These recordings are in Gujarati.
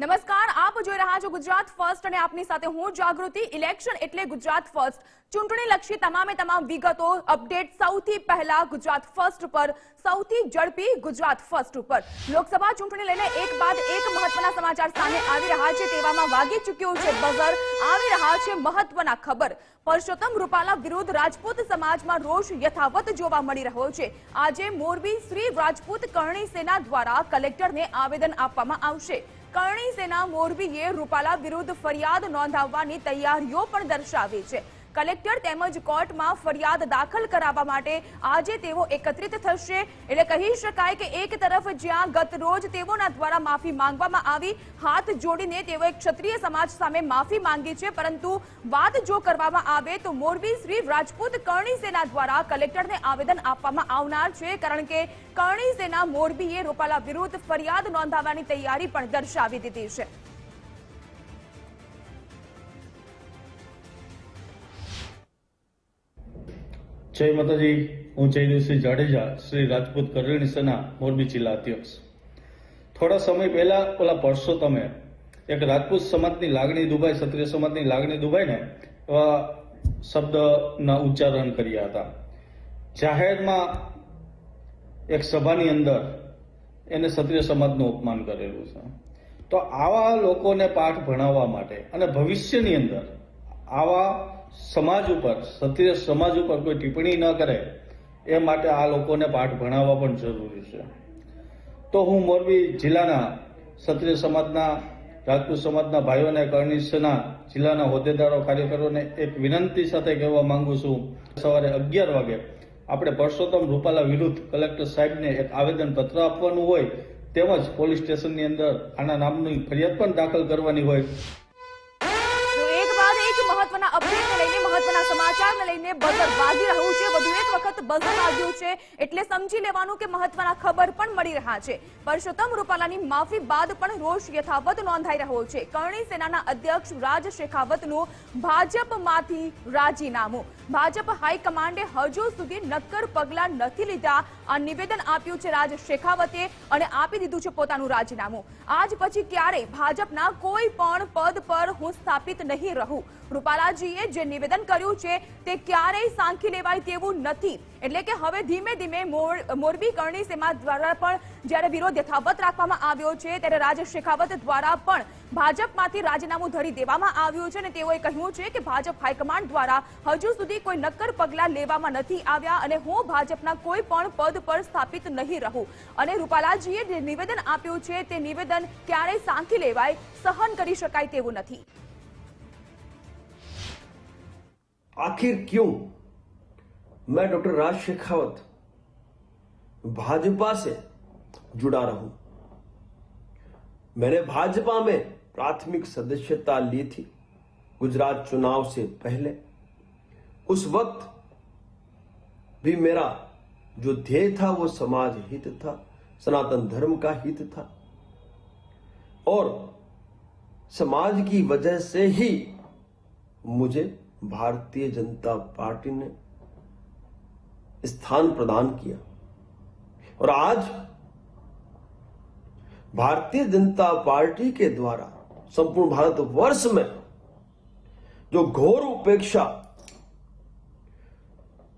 નમસ્કાર, આપ જોઈ રહ્યા છો ગુજરાત ફર્સ્ટ અને આપની સાથે હું જાગૃતિ. ઇલેક્શન એટલે ગુજરાત ફર્સ્ટ. ચૂંટણી લક્ષી તમામે તમામ વિગતો, અપડેટ સૌથી પહેલા ગુજરાત ફર્સ્ટ પર, સૌથી ઝડપી ગુજરાત ફર્સ્ટ ઉપર. લોકસભા ચૂંટણી લઈને એક બાદ એક મહત્વના સમાચાર સામે આવી રહ્યા છે તેવામાં વાગી ચૂક્યું છે બઝર. આવી રહ્યા છે મહત્વના ખબર. પરસોત્તમ રૂપાલા વિરુદ્ધ રાજપૂત સમાજમાં રોષ યથાવત જોવા મળી રહ્યો છે. આજે મોરબી શ્રી રાજપૂત કરણી સેના દ્વારા કલેક્ટરને આવેદન આપવામાં આવશે. કરણી સેના મોરબીએ રૂપાલા વિરુદ્ધ ફરિયાદ નોંધાવવાની તૈયારીઓ પણ દર્શાવી છે. કલેક્ટર તેમજ કોર્ટમાં ફરિયાદ દાખલ કરાવવા માટે આજે તેઓ એકત્રિત થશે. એટલે કહી શકાય કે એક તરફ જ્યાં ગત રોજ તેઓના દ્વારા માફી માંગવામાં આવી, હાથ જોડીને તેઓએ ક્ષત્રિય સમાજ સામે માફી માંગી છે. પરંતુ વાત જો કરવામાં આવે તો મોરબી શ્રી રાજપૂત કરણી સેના દ્વારા કલેક્ટરને આવેદન આપવામાં આવનાર છે. કારણ કે કરણી સેના મોરબીએ રૂપાલા વિરુદ્ધ ફરિયાદ નોંધાવવાની તૈયારી પણ દર્શાવી દીધી છે. જય માતાજી. હું જયદેવસિંહ જાડેજા, શ્રી રાજપૂત કરણી સેના મોરબી જિલ્લા અધ્યક્ષ. થોડા સમય પહેલા, ઓલા પરસોત્તમે એક રાજપૂત સમાજની લાગણી દુભાઈ, ક્ષત્રિય સમાજની લાગણી દુભાઈને, એવા શબ્દના ઉચ્ચારણ કર્યા હતા. જાહેરમાં એક સભાની અંદર એને ક્ષત્રિય સમાજનું અપમાન કરેલું છે. તો આવા લોકોને પાઠ ભણાવવા માટે અને ભવિષ્યની અંદર આવા સમાજ ઉપર ક્ષત્રિય સમાજ ઉપર કોઈ ટિપ્પણી ન કરે, એ માટે આ લોકોને પાઠ ભણાવવા પણ જરૂરી છે. તો હું મોરબી જિલ્લાના ક્ષત્રિય સમાજના, રાજપૂત સમાજના ભાઈઓને કરણી સેના જિલ્લાના હોદ્દેદારો, કાર્યકરોને એક વિનંતી સાથે કહેવા માંગુ છું. સવારે અગિયાર વાગે આપણે પરસોત્તમ રૂપાલા વિરુદ્ધ કલેક્ટર સાહેબને એક આવેદન પત્ર આપવાનું હોય, તેમજ પોલીસ સ્ટેશનની અંદર આના નામની ફરિયાદ પણ દાખલ કરવાની હોય. મહત્વના અપડેટને લઈને મહત્વના સમાચારને લઈને બઝર વાગી રહ્યું છે. વધુ એક વખત બઝર વાગ્યું છે. એટલે સમજી લેવાનું કે મહત્વના ખબર પણ મળી રહ્યા છે. પરસોત્તમ રૂપાલાની માફી બાદ પણ રોષ યથાવત નોંધાઈ રહ્યો છે. કરણી સેનાના અધ્યક્ષ રાજ શેખાવતનું ભાજપમાંથી રાજીનામું. ભાજપ હાઈકમાન્ડે હજુ સુધી નક્કર પગલાં નથી લીધા. આ નિવેદન આપ્યું છે રાજ શેખાવતે અને આપી દીધું છે પોતાનું રાજીનામું. આજ પછી ક્યારેય ભાજપના કોઈ પણ પદ પર હું સ્થાપિત નહીં રહું. રૂપાલાજીએ જે નિવેદન કર્યું છે તે ક્યારેય સાંખી લેવાય તેવું નથી. એટલે કે હવે ધીમે ધીમે મોરબી કરણી સેમા દ્વારા પણ જ્યારે વિરોધ યથાવત રાખવામાં આવ્યો છે, ત્યારે રાજ શેખાવત દ્વારા પણ ભાજપમાંથી રાજીનામું ધરી દેવામાં આવ્યું છે અને તેઓએ કહ્યું છે કે ભાજપ હાઈકમાન્ડ દ્વારા હજુ સુધી કોઈ નક્કર પગલાં લેવામાં નથી આવ્યા અને હું ભાજપના કોઈ પણ પદ પર સ્થાપિત નહીં રહું. અને રૂપાલાજીએ જે નિવેદન આપ્યું છે, તે નિવેદન ક્યારેય સાંખી લેવાય, સહન કરી શકાય તેવું નથી. आखिर क्यों? मैं डॉक्टर राज शेखावत भाजपा से जुड़ा रहूँ। मैंने भाजपा में प्राथमिक सदस्यता ली थी गुजरात चुनाव से पहले। उस वक्त भी मेरा जो ध्येय था, वो समाज हित था, सनातन धर्म का हित था। और समाज की वजह से ही मुझे भारतीय जनता पार्टी ने स्थान प्रदान किया। और आज भारतीय जनता पार्टी के द्वारा संपूर्ण भारत वर्ष में जो घोर उपेक्षा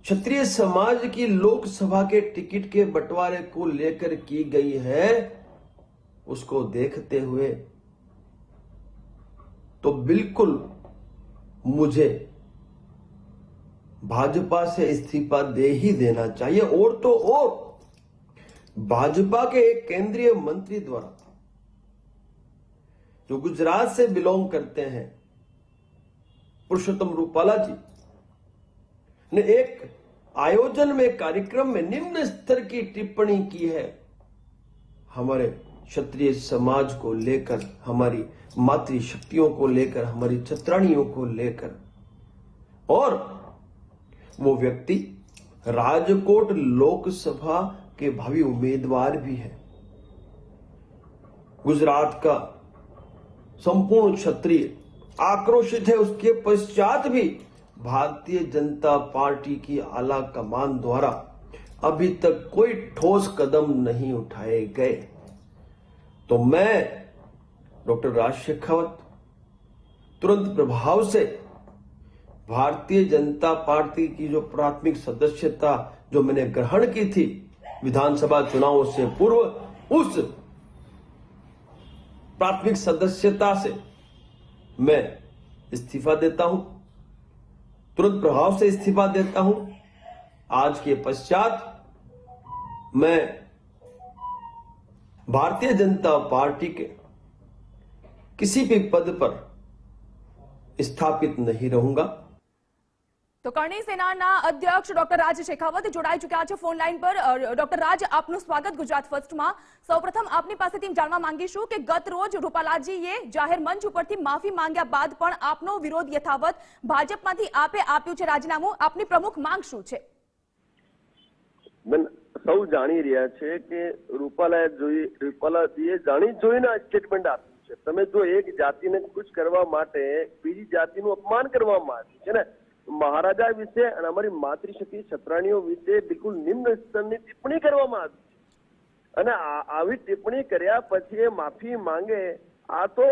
क्षत्रिय समाज की लोकसभा के टिकट के बंटवारे को लेकर की गई है, उसको देखते हुए तो बिल्कुल मुझे भाजपा से इस्तीफा दे ही देना चाहिए, और तो और। भाजपा के एक केंद्रीय मंत्री द्वारा, जो गुजरात से बिलोंग करते हैं, पुरुषोत्तम रूपाला जी ने एक आयोजन में, कार्यक्रम में निम्न स्तर की टिप्पणी की है। हमारे क्षत्रिय समाज को लेकर, हमारी मातृ शक्तियों को लेकर, हमारी छत्राणियों को लेकर, और वो व्यक्ति राजकोट लोकसभा के भावी उम्मीदवार भी है। गुजरात का संपूर्ण क्षत्रिय आक्रोशित है, उसके पश्चात भी भारतीय जनता पार्टी की आला कमान द्वारा अभी तक कोई ठोस कदम नहीं उठाए गए। तो मैं डॉक्टर राज शेखावत तुरंत प्रभाव से भारतीय जनता पार्टी की जो प्राथमिक सदस्यता जो मैंने ग्रहण की थी विधानसभा चुनाव से पूर्व, उस प्राथमिक सदस्यता से मैं इस्तीफा देता हूँ, तुरंत प्रभाव से इस्तीफा देता हूँ। आज के पश्चात मैं भारतीय जनता पार्टी के किसी भी पद पर स्थापित नहीं रहूँगा। તો કરણી સેનાના અધ્યક્ષ ડોક્ટર રાજ શેખાવત જોડાઈ ચુક્યા છે ફોન લાઈન પર. ડોક્ટર રાજ, આપનું સ્વાગત ગુજરાત ફર્સ્ટમાં. સૌપ્રથમ આપની પાસેથી જાણવા માંગીશું કે ગત રોજ રૂપાલાજીએ જાહેર મંચ ઉપરથી માફી માંગ્યા બાદ પણ આપનો વિરોધ યથાવત ભાજપમાંથી આપે આપ્યું છે રાજીનામું. આપની પ્રમુખ માંગ શું છે? બેન, સૌ જાણી રહ્યા છે કે રૂપાલાએ જોઈ, રૂપાલાજીએ જાણી જોઈને આ સ્ટેટમેન્ટ આપ્યું છે. તમે જો એક જાતિને ખુશ કરવા માટે બીજી જાતિનું અપમાન કરવામાં આવ્યું છે ને? મહારાજા વિશે અને અમારી માતૃશક્તિ છત્રાણીઓ વિશે બિલકુલ નિમ્ન સ્તરની ટિપ્પણી કરવામાં આવી છે. અને આવી ટિપ્પણી કર્યા પછી એ માફી માંગે, આ તો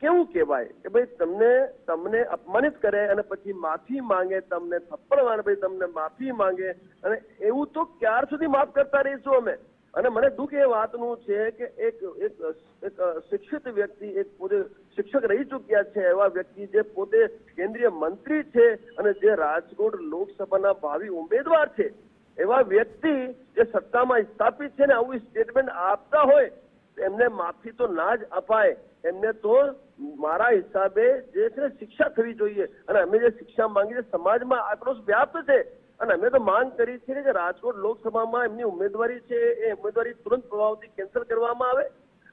કેવું કહેવાય કે ભાઈ તમને તમને અપમાનિત કરે અને પછી માફી માંગે, તમને થપ્પડ મારે ભાઈ તમને માફી માંગે અને એવું તો ક્યાર સુધી માફ કરતા રહીશું અમે? અને મને દુઃખ એ વાતનું છે કે એક એક એક શિક્ષિત વ્યક્તિ, એક પોતે શિક્ષક રહી ચૂક્યા છે એવા વ્યક્તિ જે પોતે કેન્દ્રીય મંત્રી છે અને જે રાજકોટ લોકસભાના ભાવિ ઉમેદવાર છે, એવા વ્યક્તિ જે સત્તામાં સ્થાપિત છે ને આવું સ્ટેટમેન્ટ આપતા હોય, એમને માફી તો ના જ અપાય. એમને તો મારા હિસાબે જે છે શિક્ષા થવી જોઈએ. અને અમે જે શિક્ષા માંગી છે સમાજમાં આક્રોશ વ્યાપ્ત છે. અને અમે તો માંગ કરી છે કે રાજકોટ લોકસભામાં એમની ઉમેદવારી છે એ ઉમેદવારી તુરંત પ્રભાવથી કેન્સલ કરવામાં આવે.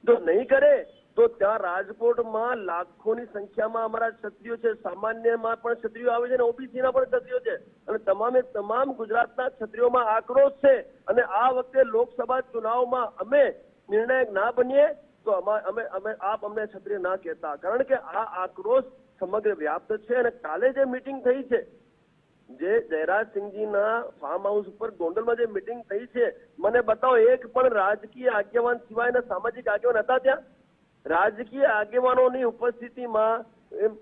જો નહીં કરે, તો ત્યાં રાજકોટમાં લાખોની સંખ્યામાં અમારા ક્ષત્રિયો છે, સામાન્યમાં પણ ક્ષત્રિયો આવે છે અને ઓબીસીના પણ ક્ષત્રિયો છે. અને તમામે તમામ ગુજરાતના ક્ષત્રિયોમાં આક્રોશ છે અને આ વખતે લોકસભા ચુનાવમાં અમે નિર્ણાયક ના બનીએ, તો અમા- અમે આપ અમને ક્ષત્રિય ના કહેતા. કારણ કે આ આક્રોશ સમગ્ર વ્યાપ્ત છે અને કાલે જે મીટિંગ થઈ છે જે જયરાજસિંહજીના ફાર્મ હાઉસ ઉપર ગોંડલમાં જે મિટિંગ થઈ છે, મને બતાવો, એક પણ રાજકીય આગેવાન સિવાયના સામાજિક આગેવાન હતા ત્યાં? રાજકીય આગેવાનોની ઉપસ્થિતિમાં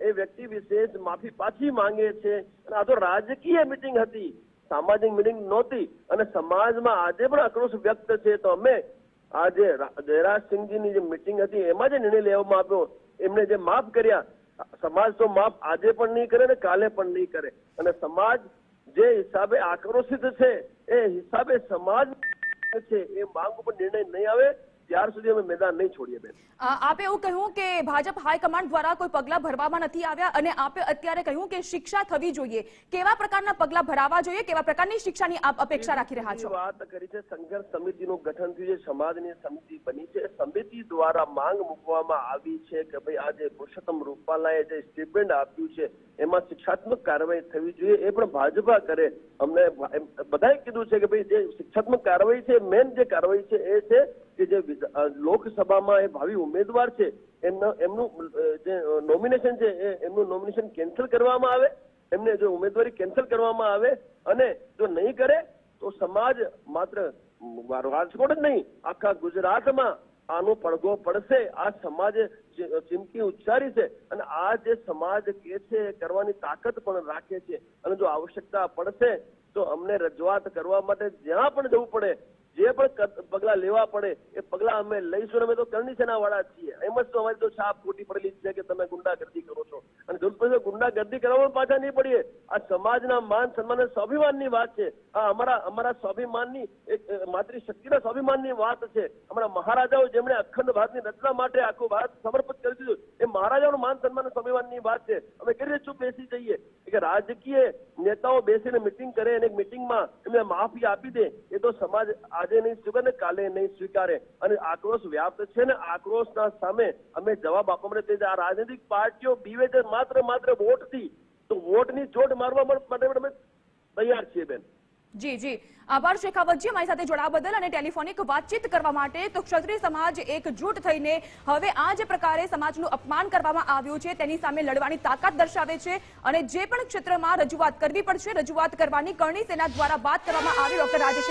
એ વ્યક્તિ વિશેષ માફી પાછી માંગે છે. અને આ તો રાજકીય મીટિંગ હતી. સામાજિક મીટિંગ નહોતી. અને સમાજમાં આજે પણ આક્રોશ વ્યક્ત છે. તો અમે આજે જયરાજસિંહજીની જે મિટિંગ હતી, એમાં જે નિર્ણય લેવામાં આવ્યો, એમને જે માફ કર્યા સમાજ તો માફ આજે પણ નહીં કરે ને કાલે પણ નહીં કરે. અને સમાજ જે હિસાબે આક્રોશિત છે, એ હિસાબે સમાજ છે, એ માંગ ઉપર નિર્ણય નહીં આવે. ત્યાર સુધી અમે મેદાન નહીં છોડીએ બેન. આપે એવું કહ્યું કે ભાજપ હાઈકમાન્ડ દ્વારા કોઈ પગલા ભરવામાં નથી આવ્યા અને આપે અત્યારે કહ્યું કે શિક્ષા થવી જોઈએ. કેવા પ્રકારના પગલા ભરાવા જોઈએ? કેવા પ્રકારની શિક્ષાની આપ અપેક્ષા રાખી રહ્યા છો? વાત કરી છે સંઘર્ષ સમિતિનું ગઠન થયું છે સમાજની સમિતિ બની છે. સમિતિ દ્વારા માંગ મૂકવામાં આવી છે કે ભાઈ આ જે પુરુષોત્તમ રૂપાલાએ જે સ્ટેટમેન્ટ આપ્યું છે એમાં શિક્ષાત્મક કાર્યવાહી થવી જોઈએ. એ પણ ભાજપા કરે. અમને બધાએ કીધું છે કે ભાઈ જે શિક્ષાત્મક કાર્યવાહી છે મેન જે કાર્યવાહી છે એ છે જે લોકસભામાં એ ભાવિ ઉમેદવાર છે, એમના, એમનું જે નોમિનેશન છે, એ, એમનું નોમિનેશન કેન્સલ કરવામાં આવે, એમને જો ઉમેદવારી કેન્સલ કરવામાં આવે અને જો નહીં કરે, તો સમાજ માત્ર રાજકોટ જ નહીં, આખા ગુજરાતમાં આનો પડઘો પડશે, આ સમાજે ચીમકી ઉચ્ચારી છે અને આ જે સમાજ કે છે કરવાની તાકાત પણ રાખે છે અને જો આવશ્યકતા પડશે, તો અમને રજૂઆત કરવા માટે જ્યાં પણ જવું પડે જે પણ પગલા લેવા પડે, એ પગલા અમે લઈશું અમે તો કરણી સેના વાળા છીએ. એમ જ તો અમારી તો છાપ ખોટી પડેલી છે કે તમે ગુંડાગર્દી કરો છો. અને જરૂર ગુંડાગર્દી કરવા પાછા નહીં પડીએ. આ સમાજના માન સન્માન સ્વાભિમાનની વાત છે. આ અમારા અમારા સ્વાભિમાનની એક માતૃશક્તિના સ્વાભિમાનની વાત છે. અમારા મહારાજાઓ જેમણે અખંડ ભારતની રચના માટે આખો ભારત સમર્પિત કરી દીધું એ મહારાજાઓનું માન સન્માન અને સ્વાભિમાનની વાત છે. અમે કઈ રીતે ચૂપ બેસી જઈએ? કે રાજકીય નેતાઓ બેસીને મિટિંગ કરે અને મિટિંગમાં એમને માફી આપી દે, એ તો સમાજ આજે નહીં સ્વીકારે ને કાલે નહીં સ્વીકારે. અને આક્રોશ વ્યાપ્ત છે ને આક્રોશના સામે અમે જવાબ આપવા માટે આ રાજનૈતિક પાર્ટીઓ બીવે માત્ર માત્ર વોટથી, તો વોટની ચોટ મારવા માટે અમે તૈયાર છીએ બેન. જી જી. આભાર શેખાવતજી અમારી સાથે જોડાવા બદલ અને ટેલિફોનિક વાતચીત કરવા માટે તો ક્ષત્રિય સમાજ એકજૂટ થઈને હવે આ જે પ્રકારે સમાજનું અપમાન કરવામાં આવ્યું છે. તેની સામે લડવાની તાકાત દર્શાવે છે અને જે પણ ક્ષેત્રમાં રજૂઆત કરવી પડશે, રજૂઆત કરવાની કરણી સેના દ્વારા વાત કરવામાં આવી. ડોક્ટર રાજેશ